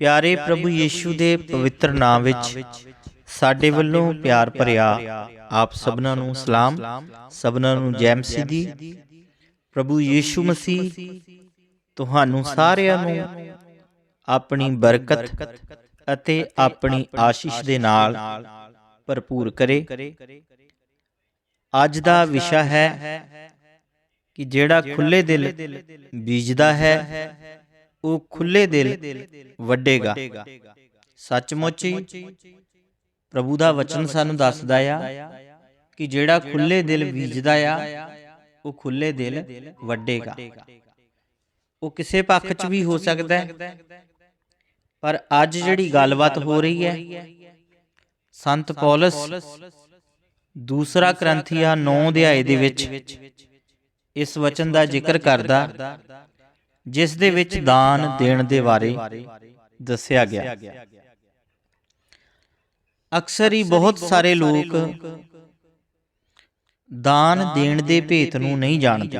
ਪਿਆਰੇ ਪ੍ਰਭੂ ਯੀਸ਼ੂ ਦੇ ਪਵਿੱਤਰ ਨਾਮ ਵਿੱਚ ਸਾਡੇ ਵੱਲੋਂ ਪਿਆਰ ਭਰਿਆ ਆਪ ਸਭਨਾਂ ਨੂੰ ਸਲਾਮ, ਸਭਨਾਂ ਨੂੰ ਜੈ ਮਸੀਹ ਦੀ ਪ੍ਰਭੂ ਯੀਸ਼ੂ ਮਸੀਹ, ਤੁਹਾਨੂੰ ਸਾਰਿਆਂ ਨੂੰ ਆਪਣੀ ਬਰਕਤ ਅਤੇ ਆਪਣੀ ਆਸ਼ੀਸ਼ ਦੇ ਨਾਲ ਭਰਪੂਰ ਕਰੇ। ਅੱਜ ਦਾ ਵਿਸ਼ਾ ਹੈ ਕਿ ਜਿਹੜਾ ਖੁੱਲੇ ਦਿਲ ਬੀਜਦਾ ਹੈ ਉਹ ਖੁੱਲੇ ਦਿਲ ਵੱਡੇਗਾ। ਸੱਚਮੁੱਚ ਹੀ ਪ੍ਰਭੂ ਦਾ ਵਚਨ ਸਾਨੂੰ ਦੱਸਦਾ ਆ ਕਿ ਜਿਹੜਾ ਖੁੱਲੇ ਦਿਲ ਬੀਜਦਾ ਆ ਉਹ ਖੁੱਲੇ ਦਿਲ ਵੱਡੇਗਾ। ਉਹ ਕਿਸੇ ਪੱਖ 'ਚ ਵੀ ਹੋ ਸਕਦਾ ਹੈ। ਪਰ ਅੱਜ ਜਿਹੜੀ ਗੱਲਬਾਤ ਹੋ ਰਹੀ ਹੈ ਸੰਤ ਪੌਲਸ ਦੂਸਰਾ ਗ੍ਰੰਥੀਆ 9 ਅਧਿਆਏ ਦੇ ਵਿੱਚ ਇਸ ਵਚਨ ਦਾ ਜ਼ਿਕਰ ਕਰਦਾ। ਜਿਸ ਦੇ ਵਿੱਚ ਦਾਨ ਦੇਣ ਦੇ ਬਾਰੇ ਦੱਸਿਆ ਗਿਆ। ਅਕਸਰ ਹੀ ਬਹੁਤ ਸਾਰੇ ਲੋਕ ਦਾਨ ਦੇਣ ਦੇ ਭੇਤ ਨੂੰ ਨਹੀਂ ਜਾਣਦੇ।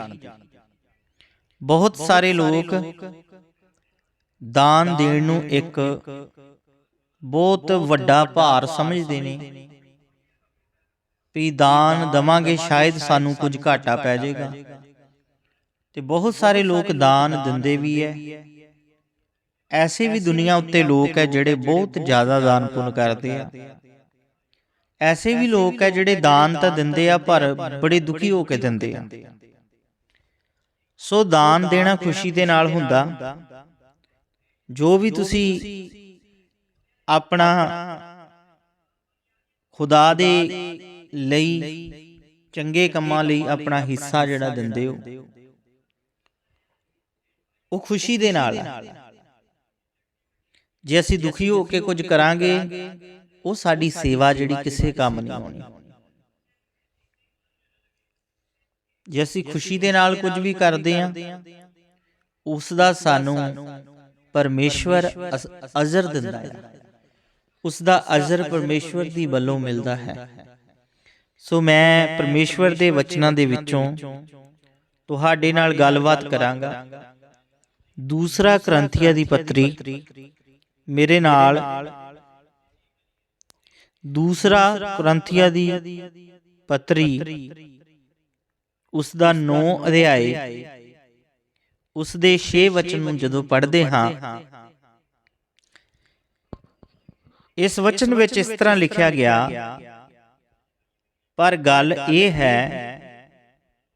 ਬਹੁਤ ਸਾਰੇ ਲੋਕ ਦਾਨ ਦੇਣ ਨੂੰ ਇੱਕ ਬਹੁਤ ਵੱਡਾ ਭਾਰ ਸਮਝਦੇ ਨੇ ਵੀ ਦਾਨ ਦਵਾਂਗੇ ਸ਼ਾਇਦ ਸਾਨੂੰ ਕੁਝ ਘਾਟਾ ਪੈ ਜਾਏਗਾ। ਤੇ ਬਹੁਤ ਸਾਰੇ ਲੋਕ ਦਾਨ ਦਿੰਦੇ ਵੀ ਐ। ਐਸੇ ਵੀ ਦੁਨੀਆ ਉੱਤੇ ਲੋਕ ਐ ਜਿਹੜੇ ਬਹੁਤ ਜ਼ਿਆਦਾ ਦਾਨ ਪੁੰਨ ਕਰਦੇ ਆ। ਐਸੇ ਵੀ ਲੋਕ ਐ ਜਿਹੜੇ ਦਾਨ ਤਾਂ ਦਿੰਦੇ ਆ ਪਰ ਬੜੇ ਦੁਖੀ ਹੋ ਕੇ ਦਿੰਦੇ ਆ। ਸੋ ਦਾਨ ਦੇਣਾ ਖੁਸ਼ੀ ਦੇ ਨਾਲ ਹੁੰਦਾ। ਜੋ ਵੀ ਤੁਸੀਂ ਆਪਣਾ ਖੁਦਾ ਦੇ ਲਈ ਚੰਗੇ ਕੰਮਾਂ ਲਈ ਆਪਣਾ ਹਿੱਸਾ ਜਿਹੜਾ ਦਿੰਦੇ ਹੋ। ਉਹ ਖੁਸ਼ੀ ਦੇ ਨਾਲ ਜੇ ਅਸੀਂ ਦੁਖੀ ਹੋ ਕੇ ਕੁਝ ਕਰਾਂਗੇ, ਉਹ ਸਾਡੀ ਸੇਵਾ ਜਿਹੜੀ ਕਿਸੇ ਕੰਮ ਨਹੀਂ ਆਉਣੀ ਜੇ ਅਸੀਂ ਖੁਸ਼ੀ ਦੇ ਨਾਲ ਕੁਝ ਵੀ ਕਰਦੇ ਹਾਂ, ਉਸ ਦਾ ਸਾਨੂੰ ਪਰਮੇਸ਼ਵਰ ਅਜ਼ਰ ਦਿੰਦਾ ਹੈ। ਉਸ ਦਾ ਅਜ਼ਰ ਪਰਮੇਸ਼ਵਰ ਦੀ ਵੱਲੋਂ ਮਿਲਦਾ ਹੈ। ਸੋ ਮੈਂ ਪਰਮੇਸ਼ਵਰ ਦੇ ਵਚਨਾਂ ਦੇ ਵਿੱਚੋਂ ਤੁਹਾਡੇ ਨਾਲ ਗੱਲਬਾਤ ਕਰਾਂਗਾ। ਦੂਸਰਾ ਗ੍ਰੰਥੀਆ ਦੀ ਪੱਤਰੀ। ਮੇਰੇ ਨਾਲ ਦੂਸਰਾ ਗ੍ਰੰਥੀਆ ਦੀ ਪੱਤਰੀ। ਉਸ ਦਾ 9 ਅਧਿਆਏ। ਉਸ ਦੇ 6 ਵਚਨ ਨੂੰ ਜਦੋਂ ਪੜ੍ਹਦੇ ਹਾਂ। ਇਸ ਵਚਨ ਵਿੱਚ ਇਸ ਤਰ੍ਹਾਂ ਲਿਖਿਆ ਗਿਆ ਪਰ ਗੱਲ ਇਹ ਹੈ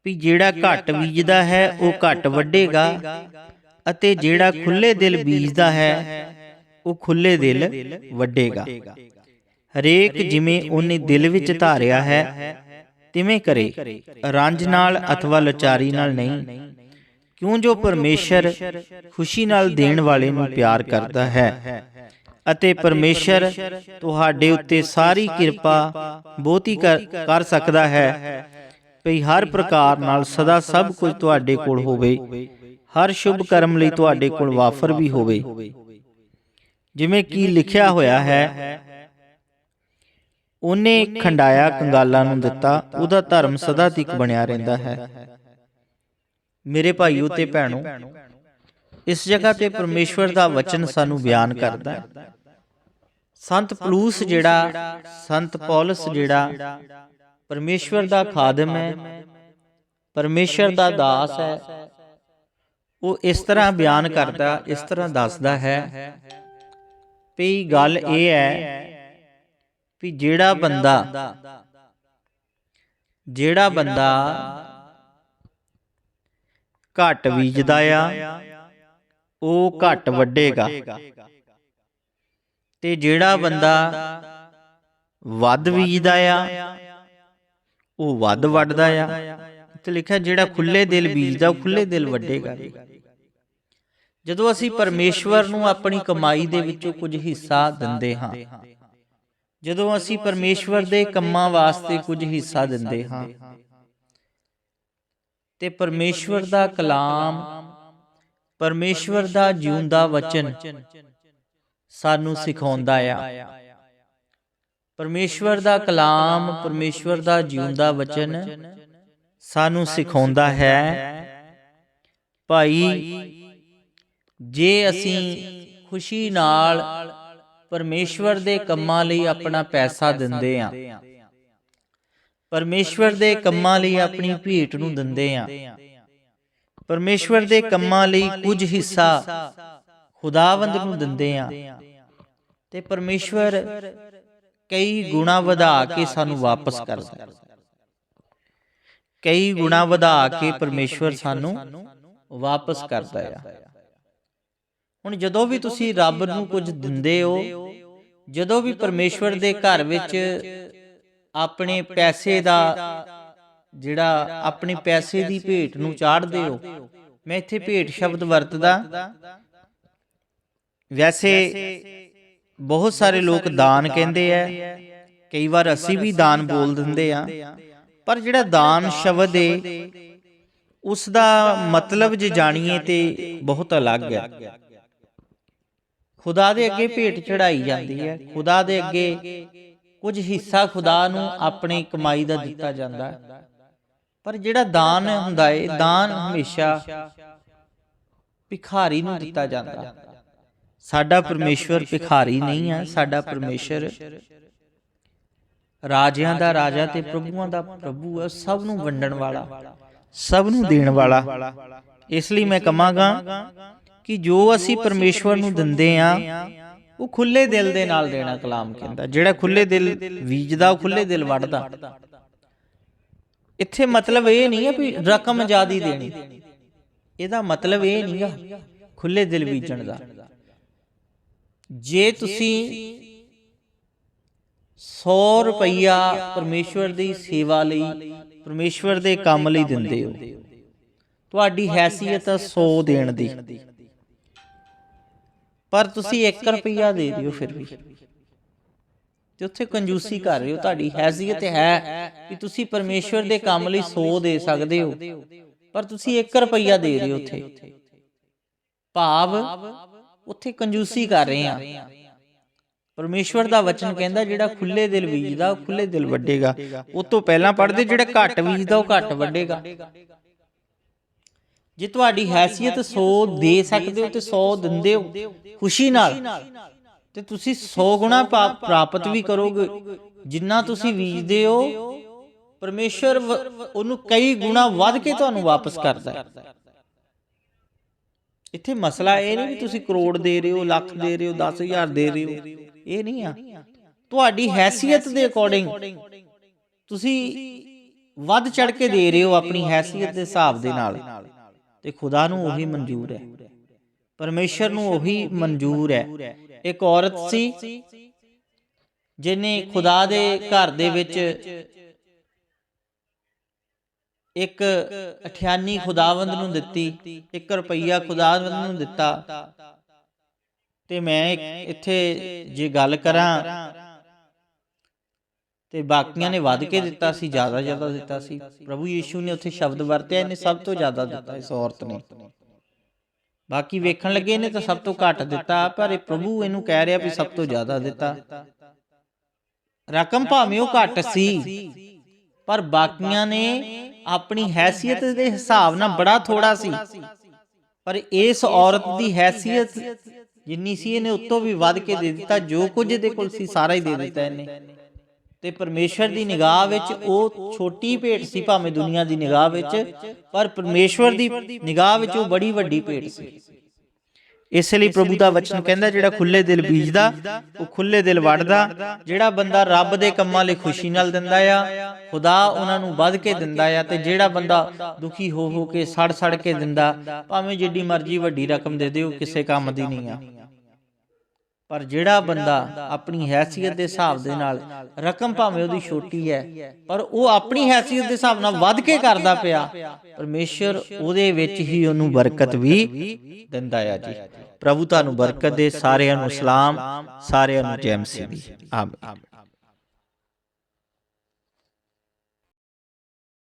ਵੀ ਜਿਹੜਾ ਘੱਟ ਬੀਜਦਾ ਹੈ ਉਹ ਘੱਟ ਵੱਡੇਗਾ। ਅਤੇ ਜਿਹੜਾ ਖੁੱਲੇ ਦਿਲ ਬੀਜਦਾ ਹੈ ਉਹ ਖੁੱਲੇ ਦਿਲ ਵੱਡੇਗਾ। ਹਰੇਕ ਜਿਵੇਂ ਉਹਨੇ ਦਿਲ ਵਿੱਚ ਧਾਰਿਆ ਹੈ ਤਿਵੇਂ ਕਰੇ ਰੰਜ ਨਾਲ ਅਥਵਾ ਲਚਾਰੀ ਨਾਲ ਨਹੀਂ। ਕਿਉਂ ਜੋ ਪਰਮੇਸ਼ਰ ਖੁਸ਼ੀ ਨਾਲ ਦੇਣ ਵਾਲੇ ਨੂੰ ਪਿਆਰ ਕਰਦਾ ਹੈ। ਅਤੇ ਪਰਮੇਸ਼ਰ ਤੁਹਾਡੇ ਉੱਤੇ ਸਾਰੀ ਕਿਰਪਾ ਬਹੁਤੀ ਕਰ ਸਕਦਾ ਹੈ। ਭਈ ਹਰ ਪ੍ਰਕਾਰ ਨਾਲ ਸਦਾ ਸਭ ਕੁਝ ਤੁਹਾਡੇ ਕੋਲ ਹੋਵੇ। ਹਰ ਸ਼ੁਭ ਕਰਮ ਲਈ ਤੁਹਾਡੇ ਕੋਲ ਵਾਫਰ ਵੀ ਹੋਵੇ। ਜਿਵੇਂ ਕੀ ਲਿਖਿਆ ਹੋਇਆ ਹੈ ਉਹਨੇ ਖੰਡਾਇਆ ਕੰਗਾਲਾਂ ਨੂੰ ਦਿੱਤਾ ਉਹਦਾ ਧਰਮ ਸਦਾ ਤੱਕ ਬਣਿਆ ਰਹਿੰਦਾ ਹੈ। ਮੇਰੇ ਭਾਈਓ ਤੇ ਭੈਣੋ ਇਸ ਜਗ੍ਹਾ ਤੇ ਪਰਮੇਸ਼ਵਰ ਦਾ ਵਚਨ ਸਾਨੂੰ ਬਿਆਨ ਕਰਦਾ ਹੈ। ਸੰਤ ਪਲੂਸ ਜਿਹੜਾ ਸੰਤ ਪੌਲਸ ਜਿਹੜਾ ਪਰਮੇਸ਼ਵਰ ਦਾ ਖਾਦਮ ਹੈ। ਪਰਮੇਸ਼ਵਰ ਦਾ ਦਾਸ ਹੈ। ਉਹ ਇਸ ਤਰ੍ਹਾਂ ਬਿਆਨ ਕਰਦਾ ਇਸ ਤਰ੍ਹਾਂ ਦੱਸਦਾ ਹੈ ਵੀ ਗੱਲ ਇਹ ਹੈ ਵੀ ਜਿਹੜਾ ਬੰਦਾ ਜਿਹੜਾ ਬੰਦਾ ਘੱਟ ਬੀਜਦਾ ਆ ਉਹ ਘੱਟ ਵੱਡੇਗਾ। ਤੇ ਜਿਹੜਾ ਬੰਦਾ ਵੱਧ ਬੀਜਦਾ ਆ ਉਹ ਵੱਧ ਵੱਡਦਾ ਆ। ਤੇ ਲਿਖਿਆ ਜਿਹੜਾ ਖੁੱਲੇ ਦਿਲ ਬੀਜਦਾ ਉਹ ਖੁੱਲੇ ਦਿਲ ਵੱਡੇਗਾ। ਜਦੋਂ ਅਸੀਂ ਪਰਮੇਸ਼ਵਰ ਨੂੰ ਆਪਣੀ ਕਮਾਈ ਦੇ ਵਿੱਚੋਂ ਕੁਝ ਹਿੱਸਾ ਦਿੰਦੇ ਹਾਂ। ਜਦੋਂ ਅਸੀਂ ਪਰਮੇਸ਼ਵਰ ਦੇ ਕੰਮਾਂ ਵਾਸਤੇ ਕੁਝ ਹਿੱਸਾ ਦਿੰਦੇ ਹਾਂ। ਤੇ ਪਰਮੇਸ਼ਵਰ ਦਾ ਕਲਾਮ ਪਰਮੇਸ਼ਵਰ ਦਾ ਜਿਉਂਦਾ ਵਚਨ ਸਾਨੂੰ ਸਿਖਾਉਂਦਾ ਆ। ਪਰਮੇਸ਼ਵਰ ਦਾ ਕਲਾਮ ਪਰਮੇਸ਼ਵਰ ਦਾ ਜਿਉਂਦਾ ਵਚਨ ਸਾਨੂੰ ਸਿਖਾਉਂਦਾ ਹੈ। ਭਾਈ ਜੇ ਅਸੀਂ ਖੁਸ਼ੀ ਨਾਲ ਪਰਮੇਸ਼ਵਰ ਦੇ ਕੰਮਾਂ ਲਈ ਆਪਣਾ ਪੈਸਾ ਦਿੰਦੇ ਆ ਪਰਮੇਸ਼ਵਰ ਦੇ ਕੰਮਾਂ ਲਈ ਆਪਣੀ ਭੇਟ ਨੂੰ ਦਿੰਦੇ ਆ ਪਰਮੇਸ਼ਵਰ ਦੇ ਕੰਮਾਂ ਲਈ ਕੁਝ ਹਿੱਸਾ ਖੁਦਾਵੰਦ ਨੂੰ ਦਿੰਦੇ ਆ ਤੇ ਪਰਮੇਸ਼ਵਰ ਕਈ ਗੁਣਾ ਵਧਾ ਕੇ ਸਾਨੂੰ ਵਾਪਸ ਕਰਦਾ ਕਈ ਗੁਣਾ ਵਧਾ ਕੇ ਪਰਮੇਸ਼ਵਰ ਸਾਨੂੰ ਵਾਪਸ ਕਰਦਾ ਆ ਹੁਣ ਜਦੋਂ ਵੀ ਤੁਸੀਂ ਰੱਬ ਨੂੰ ਕੁਝ ਦਿੰਦੇ ਹੋ ਜਦੋਂ ਵੀ ਪਰਮੇਸ਼ਵਰ ਦੇ ਘਰ ਵਿੱਚ ਆਪਣੇ ਪੈਸੇ ਦਾ ਜਿਹੜਾ ਆਪਣੇ ਪੈਸੇ ਦੀ ਭੇਟ ਨੂੰ ਚਾੜਦੇ ਹੋ ਮੈਂ ਇੱਥੇ ਭੇਟ ਸ਼ਬਦ ਵਰਤਦਾ। ਵੈਸੇ ਬਹੁਤ ਸਾਰੇ ਲੋਕ ਦਾਨ ਕਹਿੰਦੇ ਆ। ਕਈ ਵਾਰ ਅਸੀਂ ਵੀ ਦਾਨ ਬੋਲ ਦਿੰਦੇ ਆ। ਪਰ ਜਿਹੜਾ ਦਾਨ ਸ਼ਬਦ ਏ ਉਸ ਦਾ ਮਤਲਬ ਜੇ ਜਾਣੀਏ ਤੇ ਬਹੁਤ ਅਲੱਗ ਹੈ। ਖੁਦਾ ਦੇ ਅੱਗੇ ਭੇਟ ਚੜਾਈ ਜਾਂਦੀ ਹੈ। ਖੁਦਾ ਦੇ ਅੱਗੇ ਕੁਝ ਹਿੱਸਾ ਖੁਦਾ ਨੂੰ ਆਪਣੀ ਕਮਾਈ ਦਾ ਦਿੱਤਾ ਜਾਂਦਾ ਹੈ। ਪਰ ਜਿਹੜਾ ਦਾਨ ਹੁੰਦਾ ਏ, ਦਾਨ ਹਮੇਸ਼ਾ ਭਿਖਾਰੀ ਨੂੰ ਦਿੱਤਾ ਜਾਂਦਾ। ਸਾਡਾ ਪਰਮੇਸ਼ਵਰ ਭਿਖਾਰੀ ਨਹੀਂ ਹੈ, ਸਾਡਾ ਪਰਮੇਸ਼ਰ ਰਾਜਿਆਂ ਦਾ ਰਾਜਾ ਤੇ ਪ੍ਰਭੂਆਂ ਦਾ ਪ੍ਰਭੂ ਹੈ, ਸਭ ਨੂੰ ਵੰਡਣ ਵਾਲਾ, ਸਭ ਨੂੰ ਦੇਣ ਵਾਲਾ। ਇਸ ਲਈ ਮੈਂ ਕਹਾਂਗਾ ਕਿ ਜੋ ਅਸੀਂ ਪਰਮੇਸ਼ਵਰ ਨੂੰ ਦਿੰਦੇ ਆ ਉਹ ਖੁੱਲੇ ਦਿਲ ਦੇ ਨਾਲ ਦੇਣਾ ਕਲਾਮ ਕਹਿੰਦਾ। ਜਿਹੜਾ ਖੁੱਲੇ ਦਿਲ ਬੀਜਦਾ ਉਹ ਖੁੱਲੇ ਦਿਲ ਵੱਢਦਾ। ਇੱਥੇ ਮਤਲਬ ਇਹ ਨਹੀਂ ਹੈ ਵੀ ਰਕਮ ਜ਼ਿਆਦੀ ਦੇਣੀ। ਇਹਦਾ ਮਤਲਬ ਇਹ ਨਹੀਂਗਾ ਖੁੱਲੇ ਦਿਲ ਬੀਜਣ ਦਾ। ਜੇ ਤੁਸੀਂ 100 ਰੁਪਈਆ ਪਰਮੇਸ਼ਵਰ ਦੀ ਸੇਵਾ ਲਈ ਪਰਮੇਸ਼ਵਰ ਦੇ ਕੰਮ ਲਈ ਦਿੰਦੇ ਹੋ। ਤੁਹਾਡੀ ਹੈਸੀਅਤ ਹੈ 100 ਦੇਣ ਦੀ। ਪਰ ਤੁਸੀਂ 1 ਰੁਪਈਆ ਦੇ ਦਿਓ ਫਿਰ ਵੀ। ਤੇ ਉੱਥੇ ਕੰਜੂਸੀ ਕਰ ਰਹੇ ਹੋ ਤੁਹਾਡੀ ਹੈਸੀਅਤ ਹੈ ਕਿ ਤੁਸੀਂ ਪਰਮੇਸ਼ਵਰ ਦੇ ਕੰਮ ਲਈ 100 ਦੇ ਸਕਦੇ ਹੋ। ਪਰ ਤੁਸੀਂ 1 ਰੁਪਈਆ ਦੇ ਰਹੇ ਹੋ ਉੱਥੇ। ਭਾਵ ਉੱਥੇ ਕੰਜੂਸੀ ਕਰ ਰਹੇ ਆ ਪਰਮੇਸ਼ਵਰ ਦਾ ਵਚਨ ਕਹਿੰਦਾ ਜਿਹੜਾ ਖੁੱਲੇ ਦਿਲ ਬੀਜਦਾ ਉਹ ਖੁੱਲੇ ਦਿਲ ਵੱਡੇਗਾ। ਉਹ ਤੋਂ ਪਹਿਲਾਂ ਪੜਦੇ ਜਿਹੜਾ ਘੱਟ ਬੀਜਦਾ ਉਹ ਘੱਟ ਵੱਡੇਗਾ। ਜੇ ਤੁਹਾਡੀ ਹੈਸੀਅਤ 100 ਦੇ ਸਕਦੇ ਹੋ ਤੇ 100 ਦਿੰਦੇ ਹੋ ਖੁਸ਼ੀ ਨਾਲ ਤੇ ਤੁਸੀਂ 100 ਗੁਣਾ ਪ੍ਰਾਪਤ ਵੀ ਕਰੋਗੇ। ਜਿੰਨਾ ਤੁਸੀਂ ਬੀਜਦੇ ਹੋ ਪਰਮੇਸ਼ਰ ਉਹਨੂੰ ਕਈ ਗੁਣਾ ਵੱਧ ਕੇ ਤੁਹਾਨੂੰ ਵਾਪਸ ਕਰਦਾ ਹੈ। ਇੱਥੇ ਮਸਲਾ ਇਹ ਨਹੀਂ ਵੀ ਤੁਸੀਂ ਕਰੋੜ ਦੇ ਰਹੇ ਹੋ ਲੱਖ ਦੇ ਰਹੇ ਹੋ 10000 ਦੇ ਰਹੇ ਹੋ। ਇਹ ਨਹੀਂ ਆ। ਤੁਹਾਡੀ ਹੈਸੀਅਤ ਦੇ ਅਕੋਰਡਿੰਗ ਤੁਸੀਂ ਵੱਧ ਚੜ ਕੇ ਦੇ ਰਹੇ ਹੋ ਆਪਣੀ ਹੈਸੀਅਤ ਦੇ ਹਿਸਾਬ ਦੇ ਨਾਲ। ਤੇ ਖੁਦਾ ਨੂੰ ਉਹੀ ਮਨਜ਼ੂਰ ਹੈ। ਪਰਮੇਸ਼ਰ ਨੂੰ ਉਹੀ ਮਨਜ਼ੂਰ ਹੈ। ਇੱਕ ਔਰਤ ਸੀ ਜਿਨੇ ਖੁਦਾ ਦੇ ਘਰ ਦੇ ਵਿੱਚ ਇੱਕ ਅਠਿਆਨੀ ਖੁਦਾਵੰਦ ਨੂੰ ਦਿੱਤੀ 1 ਰੁਪਈਆ ਖੁਦਾਵੰਦ ਨੂੰ ਦਿੱਤਾ। ਤੇ ਮੈਂ ਇੱਥੇ ਜੇ ਗੱਲ ਕਰਾਂ ਤੇ ਬਾਕੀਆਂ ਨੇ ਵੱਧ ਕੇ ਦਿੱਤਾ ਸੀ ਜ਼ਿਆਦਾ ਜ਼ਿਆਦਾ ਦਿੱਤਾ ਸੀ। ਪ੍ਰਭੂ ਯੀਸ਼ੂ ਨੇ ਉੱਥੇ ਸ਼ਬਦ ਵਰਤਿਆ ਇਹਨੇ ਸਭ ਤੋਂ ਜ਼ਿਆਦਾ ਦਿੱਤਾ ਇਸ ਔਰਤ ਨੇ। ਬਾਕੀ ਵੇਖਣ ਲੱਗੇ ਇਹਨੇ ਤਾਂ ਸਭ ਤੋਂ ਘੱਟ ਦਿੱਤਾ ਪਰ ਇਹ ਪ੍ਰਭੂ ਇਹਨੂੰ ਕਹਿ ਰਿਹਾ ਵੀ ਸਭ ਤੋਂ ਜ਼ਿਆਦਾ ਦਿੱਤਾ। ਰਕਮ ਭਾਵੇਂ ਉਹ ਘੱਟ ਸੀ ਪਰ ਬਾਕੀਆਂ ਨੇ ਆਪਣੀ ਹੈਸੀਅਤ ਦੇ ਹਿਸਾਬ ਨਾਲ ਬੜਾ ਥੋੜਾ ਸੀ। ਪਰ ਇਸ ਔਰਤ ਦੀ ਹੈਸੀਅਤ ਜਿੰਨੀ ਸੀ ਇਹਨੇ ਉਤੋਂ ਵੀ ਵੱਧ ਕੇ ਦੇ ਦਿੱਤਾ ਜੋ ਕੁਝ ਇਹਦੇ ਕੋਲ ਸੀ ਸਾਰਾ ਹੀ ਦੇ ਦਿੱਤਾ ਇਹਨੇ। ਤੇ ਪਰਮੇਸ਼ਵਰ ਦੀ ਨਿਗਾਹ ਵਿੱਚ ਉਹ ਛੋਟੀ ਭੇਟ ਸੀ, ਭਾਵੇਂ ਦੁਨੀਆ ਦੀ ਨਿਗਾਹ ਵਿੱਚ, ਪਰ ਪਰਮੇਸ਼ਵਰ ਦੀ ਨਿਗਾਹ ਵਿੱਚ ਉਹ ਬੜੀ ਵੱਡੀ ਭੇਟ ਸੀ। ਇਸ ਲਈ ਪ੍ਰਭੂ ਦਾ ਵਚਨ ਕਹਿੰਦਾ, ਜਿਹੜਾ ਖੁੱਲੇ ਦਿਲ ਬੀਜਦਾ, ਉਹ ਖੁੱਲੇ ਦਿਲ ਵੱਢਦਾ ਜਿਹੜਾ ਬੰਦਾ ਰੱਬ ਦੇ ਕੰਮਾਂ ਲਈ ਖੁਸ਼ੀ ਨਾਲ ਦਿੰਦਾ ਆ, ਖੁਦਾ ਉਹਨਾਂ ਨੂੰ ਵੱਧ ਕੇ ਦਿੰਦਾ ਆ ਤੇ ਜਿਹੜਾ ਬੰਦਾ ਦੁਖੀ ਹੋ ਹੋ ਕੇ ਸੜ ਸੜ ਕੇ ਦਿੰਦਾ, ਭਾਵੇਂ ਜਿੱਡੀ ਮਰਜ਼ੀ ਵੱਡੀ ਰਕਮ ਦੇ ਦਿਓ ਕਿਸੇ ਕੰਮ ਦੀ ਨਹੀਂ ਆ। ਪਰ ਜਿਹੜਾ ਬੰਦਾ ਆਪਣੀ ਹੈਸੀਅਤ ਦੇ ਹਿਸਾਬ ਦੇ ਨਾਲ, ਰਕਮ ਭਾਵੇਂ ਉਹਦੀ ਛੋਟੀ ਹੈ, ਪਰ ਉਹ ਆਪਣੀ ਹੈਸੀਅਤ ਦੇ ਹਿਸਾਬ ਨਾਲ ਵੱਧ ਕੇ ਕਰਦਾ ਪਿਆ, ਪਰਮੇਸ਼ਰ ਉਹਦੇ ਵਿੱਚ ਹੀ ਉਹਨੂੰ ਬਰਕਤ ਵੀ ਦਿੰਦਾ ਆ ਜੀ। ਪ੍ਰਭੂ ਤੁਹਾਨੂੰ ਬਰਕਤ ਦੇ ਸਾਰਿਆਂ ਨੂੰ ਸਲਾਮ, ਸਾਰਿਆਂ ਨੂੰ ਜੈ ਮਸੀਹ ਆਮੀਨ।